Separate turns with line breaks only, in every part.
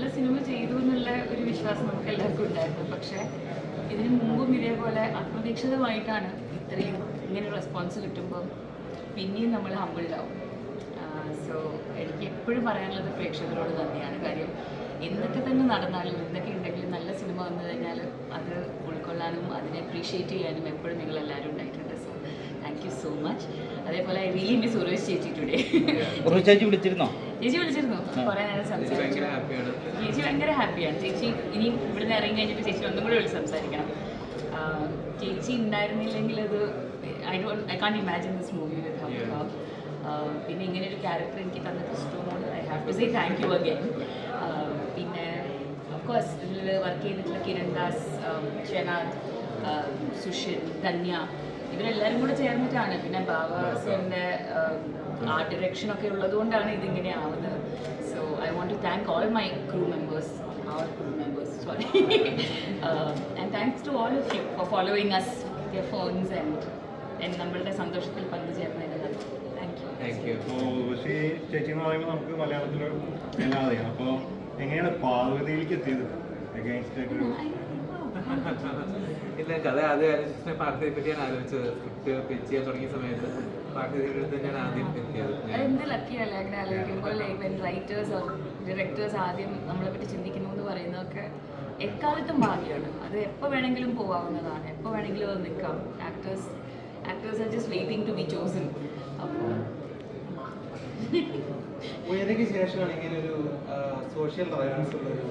നല്ല സിനിമ ചെയ്തു എന്നുള്ള ഒരു വിശ്വാസം നമുക്ക് എല്ലാവർക്കും ഉണ്ടായിരുന്നു. പക്ഷേ ഇതിനു മുമ്പും ഇതേപോലെ അപ്രതീക്ഷിതമായിട്ടാണ് ഇത്രയും ഇങ്ങനെ റെസ്പോൺസ് കിട്ടുമ്പോൾ പിന്നെയും നമ്മൾ ഹമ്പിളിലാവും സോ എനിക്ക് എപ്പോഴും പറയാനുള്ളത് പ്രേക്ഷകരോട് തന്നെയാണ്. കാര്യം എന്തൊക്കെ തന്നെ നടന്നാലും എന്തൊക്കെ ഉണ്ടെങ്കിലും നല്ല സിനിമ വന്നു കഴിഞ്ഞാൽ അത് ഉൾക്കൊള്ളാനും അതിനെ അപ്രീഷിയേറ്റ് ചെയ്യാനും എപ്പോഴും നിങ്ങൾ എല്ലാവരും ഉണ്ടായിട്ടുണ്ട്. So thank you so much അതേപോലെ റിയലി മിസ് സുരേഷ് ചേച്ചി ടുഡേ
ചേച്ചി വിളിച്ചിരുന്നോ?
ചേച്ചി വിളിച്ചിരുന്നു. കുറെ നേരം സംസാരിച്ചു. ചേച്ചി ഭയങ്കര ഹാപ്പിയാണ്. ചേച്ചി ഇനി ഇവിടുന്ന് ഇറങ്ങി കഴിഞ്ഞിട്ട് ചേച്ചി ഒന്നും കൂടി വിളിച്ച് സംസാരിക്കണം. ചേച്ചി ഉണ്ടായിരുന്നില്ലെങ്കിൽ അത് I don't I can't imagine this movie പിന്നെ ഇങ്ങനെ ഒരു ക്യാരക്ടർ എനിക്ക് തന്നിട്ട് ഇഷ്ടമാണ്. I have to say thank you again പിന്നെ ഓഫ്കോഴ്സ് ഇതിൽ വർക്ക് ചെയ്തിട്ടുള്ള കിരൺ ദാസ് ഷെനാഥ് സുഷിൻ ധന്യ ഇവരെല്ലാവരും കൂടെ ചേർന്നിട്ടാണ്. പിന്നെ ബാബാസിന്റെ ആർട്ട് ഡിറക്ഷൻ ഒക്കെ ഉള്ളതുകൊണ്ടാണ് ഇതിങ്ങനെ ആവുന്നത്. So I want to thank all my crew members our crew members sorry and thanks to all of you for following us us ഫോൺസ് ആൻഡ് നമ്മളുടെ സന്തോഷത്തിൽ പങ്കുചേർന്നതിന് താങ്ക് യു
ചേച്ചി എന്ന് പറയുമ്പോൾ നമുക്ക് മലയാളത്തിൽ അറിയാം. അപ്പോൾ എങ്ങനെയാണ് പാർവതിയിലേക്ക് എത്തിയത്? അഗൈൻസ്റ്റ് ആയിട്ടൊരു
ഇല്ല കഥ ആദ്യം ആലോചിച്ച പാർട്ടിയെ പറ്റിയാണ് ആലോചിച്ചത്. സ്ക്രിപ്റ്റ് പിച്ച് ചെയ്യാൻ തുടങ്ങിയ സമയത്ത് തന്നെയാണ് ആദ്യം എത്തിയത്.
എന്ത് ലക്കിയല്ല അങ്ങനെ ആലോചിക്കുമ്പോൾ ഡയറക്ടേഴ്സ് ആദ്യം നമ്മളെ പറ്റി ചിന്തിക്കുന്നു എന്ന് പറയുന്നതൊക്കെ എക്കാലത്തും ഭാഗ്യമാണ്. അത് എപ്പോൾ വേണമെങ്കിലും പോവാവുന്നതാണ്. എപ്പോൾ വേണമെങ്കിലും അത് നിൽക്കാം. Actors actors are just waiting to be chosen അപ്പോൾ
ഉയരയ്ക്ക് ശേഷമാണ് ഇങ്ങനെ ഒരു സോഷ്യൽ റെലവൻസ് ഉള്ള ഒരു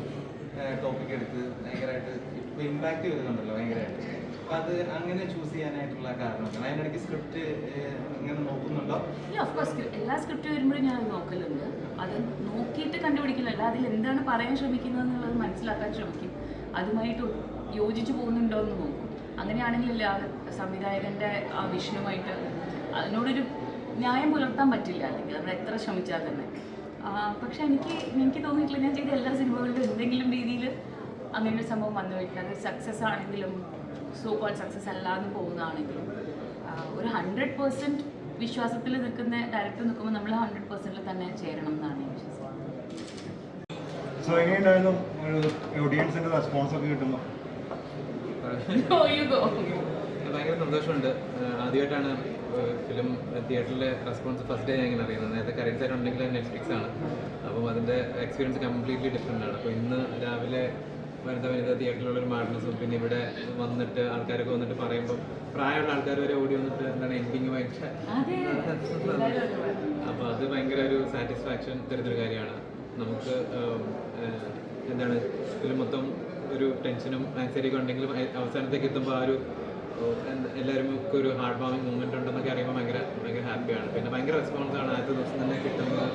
ടോപ്പിക് എടുത്ത് ഭയങ്കരമായിട്ട് ഇമ്പാക്ട് വരുന്നുണ്ടല്ലോ ഭയങ്കരമായിട്ട് അത് അങ്ങനെ കാരണം സ്ക്രിപ്റ്റ്
എല്ലാ സ്ക്രിപ്റ്റ് വരുമ്പോഴും ഞാൻ നോക്കലുണ്ട്. അത് നോക്കിയിട്ട് കണ്ടുപിടിക്കില്ല. അതിൽ എന്താണ് പറയാൻ ശ്രമിക്കുന്നത് എന്നുള്ളത് മനസ്സിലാക്കാൻ ശ്രമിക്കും. അതുമായിട്ട് യോജിച്ചു പോകുന്നുണ്ടോ എന്ന് നോക്കും. അങ്ങനെയാണെങ്കിൽ എല്ലാ സംവിധായകന്റെ ആ വിഷനുമായിട്ട് അതിനോടൊരു ന്യായം പുലർത്താൻ പറ്റില്ല. അല്ലെങ്കിൽ നമ്മൾ എത്ര ശ്രമിച്ചാൽ തന്നെ. പക്ഷെ എനിക്ക് എനിക്ക് തോന്നിയിട്ടില്ല. ഞാൻ ചെയ്ത എല്ലാ സിനിമകളിലും എന്തെങ്കിലും രീതിയിൽ അങ്ങനെ ഒരു സംഭവം വന്നു കഴിഞ്ഞാൽ അത് സക്സസ് ആണെങ്കിലും സോ കോൾ സക്സസ് അല്ലാതെ പോകുന്നതാണെങ്കിലും ഒരു ഹൺഡ്രഡ് പെർസെന്റ് വിശ്വാസത്തിൽ നിൽക്കുന്ന ഡയറക്ടർ നിൽക്കുമ്പോൾ നമ്മൾ ഹൺഡ്രഡ് പെർസെന്റിൽ തന്നെ ചേരണം എന്നാണ് ഞാൻ വിശ്വസിക്കുന്നത്.
സോ എങ്ങനെയുണ്ടായിരുന്നു? ഓഡിയൻസിന്റെ റെസ്പോൺസ് ഒക്കെ
Oh.
ഭയങ്കര സന്തോഷമുണ്ട്. ആദ്യമായിട്ടാണ് ഫിലിം തിയേറ്ററിലെ റെസ്പോൺസ് ഫസ്റ്റ് ഡേ ഞാൻ ഇങ്ങനെ അറിയുന്നത്. നേരത്തെ കറൻസ് ആയിട്ടുണ്ടെങ്കിൽ ഉണ്ടെങ്കിൽ നെറ്റ്ഫ്ലിക്സ് ആണ്. അപ്പം അതിന്റെ എക്സ്പീരിയൻസ് കംപ്ലീറ്റ്ലി ഡിഫറെന്റ് ആണ്. അപ്പോൾ ഇന്ന് രാവിലെ വനിത വനിത തിയേറ്ററിലുള്ള ഒരു മാഡ്നസും പിന്നെ ഇവിടെ വന്നിട്ട് ആൾക്കാരൊക്കെ വന്നിട്ട് പറയുമ്പോൾ പ്രായമുള്ള ആൾക്കാർ വരെ ഓടി വന്നിട്ട് എന്താണ് എൻഡിങ്ങുമായിട്ട് അപ്പോൾ അത്. ഭയങ്കര ഒരു സാറ്റിസ്ഫാക്ഷൻ തരുന്നൊരു കാര്യമാണ്. നമുക്ക് എന്താണ് ഇതിൽ മൊത്തം ഒരു ടെൻഷനും ആൻസൈറ്റിയൊക്കെ ഉണ്ടെങ്കിലും അവസാനത്തേക്ക് എത്തുമ്പോൾ ആ ഒരു എല്ലാവരും ഒക്കെ ഒരു ഹാർഡ് വാമിങ് മൂവ്മെന്റ് ഉണ്ടെന്നൊക്കെ അറിയുമ്പോൾ ഭയങ്കര ഭയങ്കര ഹാപ്പിയാണ് പിന്നെ ഭയങ്കര റെസ്പോൺസ് ആണ് ആദ്യത്തെ ദിവസം തന്നെ കിട്ടുന്നത്.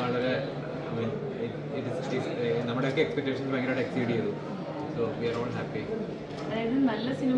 വളരെ നമ്മുടെയൊക്കെ എക്സ്പെക്ടേഷൻസ് ഭയങ്കരമായിട്ട് എക്സീഡ് ചെയ്തു. So we are all happy
അതായത് നല്ല സിനിമ